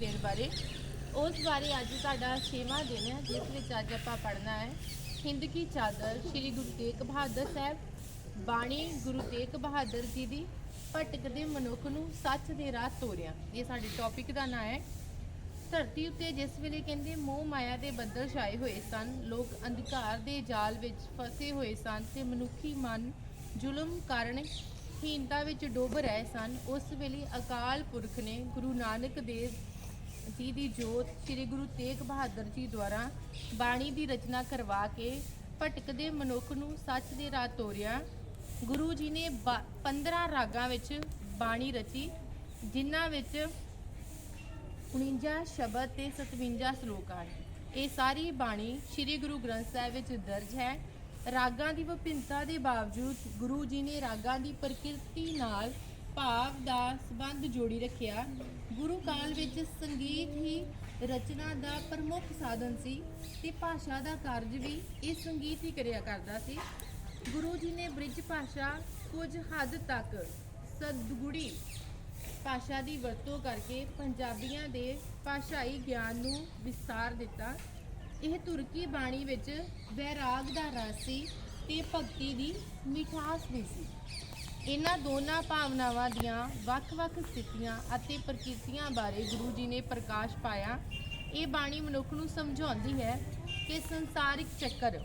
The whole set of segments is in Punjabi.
ਦਿਨ ਬਾਰੇ। ਉਸ ਬਾਰੇ ਅੱਜ ਸਾਡਾ 6ਵਾਂ ਦਿਨ ਹੈ, ਜਿਸ ਵਿੱਚ ਅੱਜ ਆਪਾਂ ਪੜ੍ਹਨਾ ਹੈ। ਹਿੰਦ ਕੀ ਚਾਦਰ, ਸ੍ਰੀ ਗੁਰੂ ਤੇਗ ਬਹਾਦਰ ਸਾਹਿਬ, ਬਾਣੀ ਗੁਰੂ ਤੇਗ ਬਹਾਦਰ ਜੀ ਦੀ ਭਟਕਦੇ ਮਨੁੱਖ ਨੂੰ ਸੱਚ ਦੇ ਰਾਹ ਤੋਰਿਆ। ਇਹ ਸਾਡੇ ਟੌਪਿਕ ਦਾ ਨਾਂ ਹੈ। ਧਰਤੀ ਉੱਤੇ ਜਿਸ ਵੇਲੇ ਕਹਿੰਦੇ ਮੋਹ ਮਾਇਆ ਦੇ ਬੱਦਲ ਛਾਏ ਹੋਏ ਸਨ, ਲੋਕ ਅੰਧਕਾਰ ਦੇ ਜਾਲ ਵਿੱਚ ਫਸੇ ਹੋਏ ਸਨ ਤੇ ਮਨੁੱਖੀ ਮਨ ਜ਼ੁਲਮ ਕਾਰਨ ਹੀਨਤਾ ਵਿੱਚ ਡੁੱਬ ਰਹੇ ਸਨ, ਉਸ ਵੇਲੇ ਅਕਾਲ ਪੁਰਖ ਨੇ ਗੁਰੂ ਨਾਨਕ ਦੇਵ ਜੀ ਦੀ ਜੋਤ ਸ੍ਰੀ ਗੁਰੂ ਤੇਗ ਬਹਾਦਰ ਜੀ ਦੁਆਰਾ ਬਾਣੀ ਦੀ ਰਚਨਾ ਕਰਵਾ ਕੇ ਭਟਕਦੇ ਮਨੁੱਖ ਨੂੰ ਸੱਚ ਦੇ ਰਾਹ ਤੋਰਿਆ। ਗੁਰੂ ਜੀ ਨੇ 15 ਰਾਗਾਂ ਵਿੱਚ ਬਾਣੀ ਰਚੀ, ਜਿਨ੍ਹਾਂ ਵਿੱਚ 49 ਸ਼ਬਦ ਤੇ 57 ਸ਼ਲੋਕ ਹਨ। ਇਹ ਸਾਰੀ ਬਾਣੀ ਸ੍ਰੀ ਗੁਰੂ ਗ੍ਰੰਥ ਸਾਹਿਬ ਵਿੱਚ ਦਰਜ ਹੈ। ਰਾਗਾਂ ਦੀ ਵਿਭਿੰਨਤਾ ਦੇ ਬਾਵਜੂਦ ਗੁਰੂ ਜੀ ਨੇ ਰਾਗਾਂ ਦੀ ਪ੍ਰਕਿਰਤੀ ਨਾਲ ਭਾਵ ਦਾ ਸੰਬੰਧ ਜੋੜੀ ਰੱਖਿਆ। ਗੁਰੂ ਕਾਲ ਵਿੱਚ ਸੰਗੀਤ ਹੀ ਰਚਨਾ ਦਾ ਪ੍ਰਮੁੱਖ ਸਾਧਨ ਸੀ ਤੇ ਭਾਸ਼ਾ ਦਾ ਕਾਰਜ ਵੀ ਇਹ ਸੰਗੀਤ ਹੀ ਕਰਿਆ ਕਰਦਾ ਸੀ। ਗੁਰੂ ਜੀ ਨੇ ਬ੍ਰਿਜ ਭਾਸ਼ਾ ਕੁਝ ਹੱਦ ਤੱਕ ਸਦਗੁੜੀ ਭਾਸ਼ਾ ਦੀ ਵਰਤੋਂ ਕਰਕੇ ਪੰਜਾਬੀਆਂ ਦੇ ਭਾਸ਼ਾਈ ਗਿਆਨ ਨੂੰ ਵਿਸਤਾਰ ਦਿੱਤਾ। ਇਹ ਤੁਰਕੀ ਬਾਣੀ ਵਿੱਚ ਵੈਰਾਗ ਦਾ ਰਸ ਸੀ ਤੇ ਭਗਤੀ ਦੀ ਮਿਠਾਸ ਵੀ ਸੀ। ਇਹਨਾਂ ਦੋਨਾਂ ਭਾਵਨਾਵਾਂ ਦੀਆਂ ਵੱਖ-ਵੱਖ ਸਥਿਤੀਆਂ ਅਤੇ ਪ੍ਰਕਿਰਤੀਆਂ ਬਾਰੇ ਗੁਰੂ ਜੀ ਨੇ ਪ੍ਰਕਾਸ਼ ਪਾਇਆ। ਇਹ ਬਾਣੀ ਮਨੁੱਖ ਨੂੰ ਸਮਝਾਉਂਦੀ ਹੈ ਕਿ ਸੰਸਾਰਿਕ ਚੱਕਰ,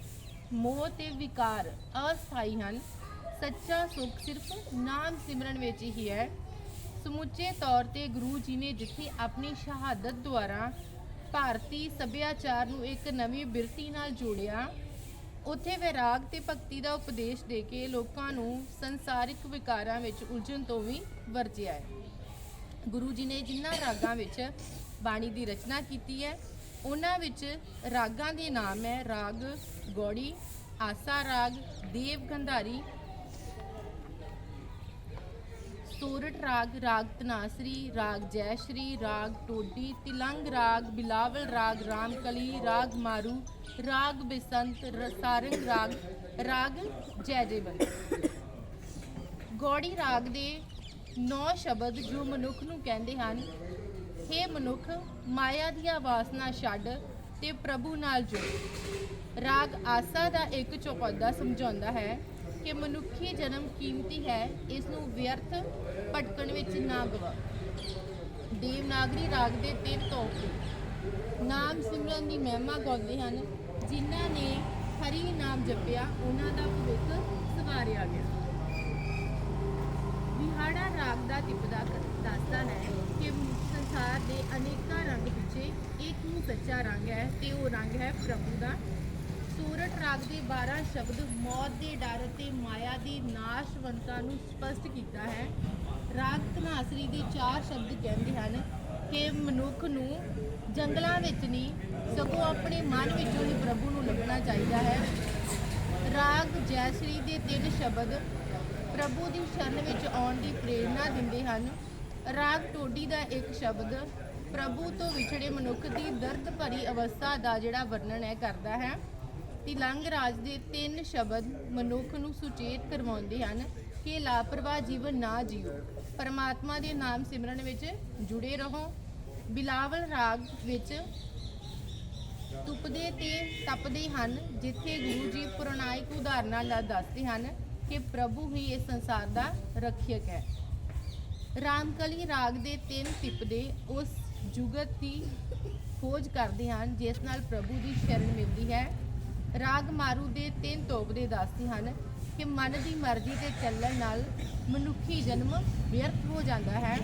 ਮੋਹ ਤੇ ਵਿਕਾਰ ਅਸਥਾਈ ਹਨ। ਸੱਚਾ ਸੁੱਖ ਸਿਰਫ ਨਾਮ ਸਿਮਰਨ ਵਿੱਚ ਹੀ ਹੈ। ਸਮੁੱਚੇ ਤੌਰ ਤੇ ਗੁਰੂ ਜੀ ਨੇ ਜਿੱਥੇ ਆਪਣੀ ਸ਼ਹਾਦਤ ਦੁਆਰਾ ਭਾਰਤੀ ਸੱਭਿਆਚਾਰ ਨੂੰ ਇੱਕ ਨਵੀਂ ਬਿਰਤੀ ਨਾਲ ਜੋੜਿਆ ਉੱਥੇ ਵੈਰਾਗ ਤੇ ਭਗਤੀ ਦਾ ਉਪਦੇਸ਼ ਦੇ ਕੇ ਲੋਕਾਂ ਨੂੰ ਸੰਸਾਰਿਕ ਵਿਕਾਰਾਂ ਵਿੱਚ ਉਲਝਣ ਤੋਂ ਵੀ ਵਰਜਿਆ ਹੈ। ਗੁਰੂ ਜੀ ਨੇ ਜਿਨ੍ਹਾਂ ਰਾਗਾਂ ਵਿੱਚ ਬਾਣੀ ਦੀ ਰਚਨਾ ਕੀਤੀ ਹੈ, ਉਹਨਾਂ ਵਿੱਚ ਰਾਗਾਂ ਦੇ ਨਾਮ ਹੈ ਰਾਗ, ਗੌੜੀ, ਆਸਾ ਰਾਗ, ਦੇਵ ਗੰਧਾਰੀ ਸੋਰਠ ਰਾਗ ਰਾਗ ਤਨਾਸਰੀ, ਰਾਗ ਜੈਸ਼ਰੀ, ਰਾਗ ਟੋਡੀ, ਤਿਲੰਗ ਰਾਗ, ਬਿਲਾਵਲ ਰਾਗ ਰਾਮਕਲੀ ਰਾਗ ਮਾਰੂ, ਰਾਗ ਬਿਸੰਤ ਰਸਾਰੰਗ ਰਾਗ ਰਾਗ ਜੈਜੇਵਲ। ਗੌੜੀ ਰਾਗ ਦੇ ਨੌ ਸ਼ਬਦ ਜੋ ਮਨੁੱਖ ਨੂੰ ਕਹਿੰਦੇ ਹਨ हे ਮਨੁੱਖ, ਮਾਇਆ ਦੀਆਂ ਵਾਸਨਾ ਛੱਡ ਤੇ ਪ੍ਰਭੂ ਨਾਲ ਜੁੜ। ਰਾਗ ਆਸਾ ਦਾ ਇੱਕ ਚੌਪਦਾ ਸਮਝਾਉਂਦਾ ਹੈ ਕਿ ਮਨੁੱਖੀ ਜਨਮ ਕੀਮਤੀ ਹੈ, ਇਸ ਨੂੰ ਵਿਅਰਥ ਭਟਕਣ ਵਿੱਚ ਨਾ ਗਵਾ। ਦੇਵਨਾਗਰੀ ਰਾਗ ਦੇ ਤਿੰਨ ਤੋਪ ਨਾਮ ਸਿਮਰਨ ਦੀ ਮਹਿਮਾ ਗਾਉਂਦੇ ਹਨ, ਜਿਨ੍ਹਾਂ ਨੇ ਹਰੀ ਨਾਮ ਜਪਿਆ, ਉਹਨਾਂ ਦਾ ਭਵਿੱਖ ਸਵਾਰਿਆ ਗਿਆ। ਵਿਹਾੜਾ ਰਾਗ ਦਾ ਤਿਪਦਾ ਦੱਸਦਾ ਹੈ ਕਿ ਸੰਸਾਰ ਦੇ ਅਨੇਕਾਂ ਰੰਗ ਪਿੱਛੇ ਇੱਕ ਹੀ ਸੱਚਾ ਰੰਗ ਹੈ ਤੇ ਉਹ ਰੰਗ ਹੈ ਪ੍ਰਭੂ ਦਾ ਸੂਰਤ ਰਾਗ ਦੇ 12 ਸ਼ਬਦ ਮੌਤ ਦੇ ਡਰ ਅਤੇ ਮਾਇਆ ਦੀ ਨਾਸ਼ਵੰਤਾ ਨੂੰ ਸਪਸ਼ਟ ਕੀਤਾ ਹੈ। ਰਾਗ ਧਨਾਸਰੀ ਦੇ 4 ਸ਼ਬਦ ਕਹਿੰਦੇ ਹਨ ਕਿ ਮਨੁੱਖ ਨੂੰ ਜੰਗਲਾਂ ਵਿੱਚ ਨਹੀਂ, ਸਗੋਂ ਆਪਣੇ ਮਨ ਵਿੱਚੋਂ ਹੀ ਪ੍ਰਭੂ ਨੂੰ ਲੱਭਣਾ ਚਾਹੀਦਾ ਹੈ। ਰਾਗ ਜੈਸਰੀ ਦੇ ਤਿੰਨ ਸ਼ਬਦ ਪ੍ਰਭੂ ਦੀ ਸ਼ਰਨ ਵਿੱਚ ਆਉਣ ਦੀ ਪ੍ਰੇਰਣਾ ਦਿੰਦੇ ਹਨ। ਰਾਗ ਟੋਡੀ ਦਾ ਇੱਕ ਸ਼ਬਦ ਪ੍ਰਭੂ ਤੋਂ ਵਿਛੜੇ ਮਨੁੱਖ ਦੀ ਦਰਦ ਭਰੀ ਅਵਸਥਾ ਦਾ ਜਿਹੜਾ ਵਰਣਨ ਹੈ ਕਰਦਾ ਹੈ। ਤਿਲੰਗ ਰਾਜ ਦੇ ਤਿੰਨ ਸ਼ਬਦ ਮਨੁੱਖ ਨੂੰ ਸੁਚੇਤ ਕਰਵਾਉਂਦੇ ਹਨ ਕਿ ਲਾਪਰਵਾਹ ਜੀਵਨ ਨਾ ਜੀਓ। ਪਰਮਾਤਮਾ ਦੇ ਨਾਮ ਸਿਮਰਨ ਵਿੱਚ ਜੁੜੇ ਰਹੋ। ਬਿਲਾਵਲ ਰਾਗ ਵਿੱਚ ਤੁਪਦੇ ਤੇ ਤਪਦੇ ਹਨ, ਜਿੱਥੇ ਗੁਰੂ ਜੀ ਪੁਰਾਣਾਇਕ ਉਦਾਹਰਨਾਂ ਨਾਲ ਦੱਸਦੇ ਹਨ ਕਿ ਪ੍ਰਭੂ ਹੀ ਇਸ ਸੰਸਾਰ ਦਾ ਰੱਖਿਅਕ ਹੈ। ਰਾਮਕਲੀ ਰਾਗ ਦੇ ਤਿੰਨ ਤਿਪਦੇ ਉਸ ਜੁਗਤ ਦੀ ਖੋਜ ਕਰਦੇ ਹਨ, ਜਿਸ ਨਾਲ ਪ੍ਰਭੂ ਦੀ ਸ਼ਰਨ ਮਿਲਦੀ ਹੈ। ਰਾਗ ਮਾਰੂ ਦੇ ਤਿੰਨ ਤੋਬਦੇ ਦੱਸਦੇ ਹਨ ਕਿ ਮਨ ਦੀ ਮਰਜ਼ੀ ਤੇ ਚੱਲਣ ਨਾਲ ਮਨੁੱਖੀ ਜਨਮ ਵਿਅਰਥ ਹੋ ਜਾਂਦਾ ਹੈ।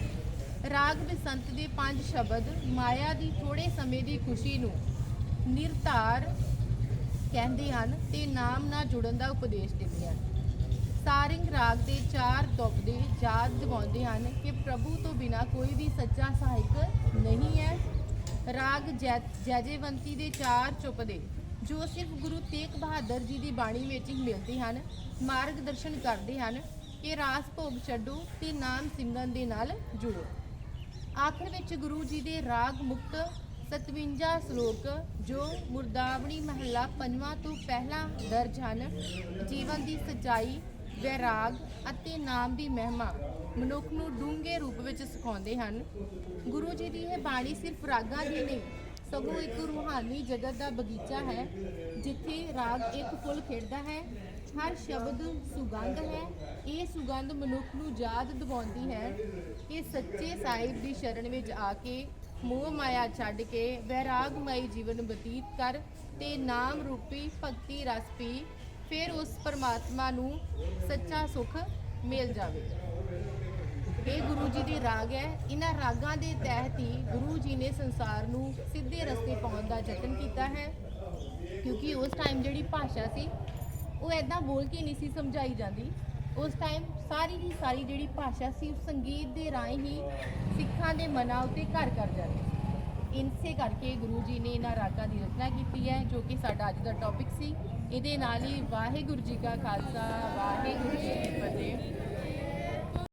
ਰਾਗ ਬਸੰਤ ਦੇ ਪੰਜ ਸ਼ਬਦ ਮਾਇਆ ਦੀ ਥੋੜੇ ਸਮੇਂ ਦੀ ਖੁਸ਼ੀ ਨੂੰ ਨਿਰਧਾਰ ਕਹਿੰਦੇ ਹਨ ਤੇ ਨਾਮ ਨਾਲ ਜੁੜਨ ਦਾ ਉਪਦੇਸ਼ ਦਿੰਦੇ ਹਨ। ਸਾਰਿੰਗ ਰਾਗ ਦੇ ਚਾਰ ਤੁਪਦੇ ਯਾਦ ਦਿਵਾਉਂਦੇ ਹਨ ਕਿ ਪ੍ਰਭੂ ਤੋਂ ਬਿਨਾ ਕੋਈ ਵੀ ਸੱਚਾ ਸਹਾਇਕ ਨਹੀਂ ਹੈ। ਰਾਗ ਜੈ, ਜੈਜੇਵੰਤੀ ਦੇ ਚਾਰ ਚੁਪਦੇ ਜੋ ਸਿਰਫ ਗੁਰੂ ਤੇਗ ਬਹਾਦਰ ਜੀ ਦੀ ਬਾਣੀ ਵਿੱਚ ਹੀ ਮਿਲਦੇ ਹਨ ਮਾਰਗਦਰਸ਼ਨ ਕਰਦੇ ਹਨ ਕਿ ਰਾਸ ਭੋਗ ਛੱਡੋ ਤੇ ਨਾਮ ਸਿਮਰਨ ਦੇ ਨਾਲ ਜੁੜੋ। ਆਖਰ ਵਿੱਚ ਗੁਰੂ ਜੀ ਦੇ ਰਾਗ ਮੁਕਤ 57 ਸ਼ਲੋਕ, ਜੋ ਮੁਰਦਾਵਣੀ ਮਹੱਲਾ ਪੰਜਵਾਂ ਤੋਂ ਪਹਿਲਾਂ ਦਰਜ ਹਨ, ਜੀਵਨ ਦੀ ਸਚਾਈ, ਵੈਰਾਗ ਅਤੇ ਨਾਮ ਦੀ ਮਹਿਮਾ, ਮਨੁੱਖ ਨੂੰ ਡੂੰਘੇ ਰੂਪ ਵਿੱਚ ਸਿਖਾਉਂਦੇ ਹਨ। ਗੁਰੂ ਜੀ ਦੀ ਇਹ ਬਾਣੀ ਸਿਰਫ ਰਾਗਾਂ ਦੀ ਨਹੀਂ ਸਗੋਂ ਇੱਕ ਰੂਹਾਨੀ ਜਗਤ ਦਾ ਬਗੀਚਾ ਹੈ, ਜਿੱਥੇ ਰਾਗ ਇੱਕ ਫੁੱਲ ਖਿੜਦਾ ਹੈ, ਹਰ ਸ਼ਬਦ ਸੁਗੰਧ ਹੈ, ਇਹ ਸੁਗੰਧ ਮਨੁੱਖ ਨੂੰ ਯਾਦ ਦਿਵਾਉਂਦੀ ਹੈ ਕਿ ਸੱਚੇ ਸਾਹਿਬ ਦੀ ਸ਼ਰਨ ਵਿੱਚ ਆ ਕੇ ਮੋਹ ਮਾਇਆ ਛੱਡ ਕੇ ਵੈਰਾਗਮਈ ਜੀਵਨ ਬਤੀਤ ਕਰ ਤੇ ਨਾਮ ਰੂਪੀ ਭਗਤੀ ਰਸ ਪੀ, ਫਿਰ ਉਸ ਪਰਮਾਤਮਾ ਨੂੰ ਸੱਚਾ ਸੁਖ ਮਿਲ ਜਾਵੇ। ਇਹ ਗੁਰੂ ਜੀ ਦੇ ਰਾਗ ਹੈ। ਇਹਨਾਂ ਰਾਗਾਂ ਦੇ ਤਹਿਤ ਹੀ ਗੁਰੂ ਜੀ ਨੇ ਸੰਸਾਰ ਨੂੰ ਸਿੱਧੇ ਰਸਤੇ ਪਾਉਣ ਦਾ ਯਤਨ ਕੀਤਾ ਹੈ। ਕਿਉਂਕਿ ਉਸ ਟਾਈਮ ਜਿਹੜੀ ਭਾਸ਼ਾ ਸੀ, ਉਹ ਐਦਾਂ ਬੋਲ ਕੇ ਨਹੀਂ ਸੀ ਸਮਝਾਈ ਜਾਂਦੀ। ਉਸ ਟਾਈਮ ਸਾਰੀ ਹੀ ਸਾਰੀ ਜਿਹੜੀ ਭਾਸ਼ਾ ਸੀ, ਉਹ ਸੰਗੀਤ ਦੇ ਰਾਹੀਂ ਹੀ ਸਿੱਖਾਂ ਦੇ ਮਨਾਂ ਉੱਤੇ ਘਰ ਕਰ ਜਾਂਦੀ ਸੀ। ਇਨਸੇ ਕਰਕੇ ਗੁਰੂ ਜੀ ਨੇ ਇਹਨਾਂ ਰਾਗਾਂ ਦੀ ਰਚਨਾ ਕੀਤੀ ਹੈ, ਜੋ ਕਿ ਸਾਡਾ ਅੱਜ ਦਾ ਟੌਪਿਕ ਸੀ। ਇਹਦੇ ਨਾਲ ਹੀ ਵਾਹਿਗੁਰੂ ਜੀ ਕਾ ਖਾਲਸਾ, ਵਾਹਿਗੁਰੂ ਜੀ ਕੀ ਫਤਿਹ।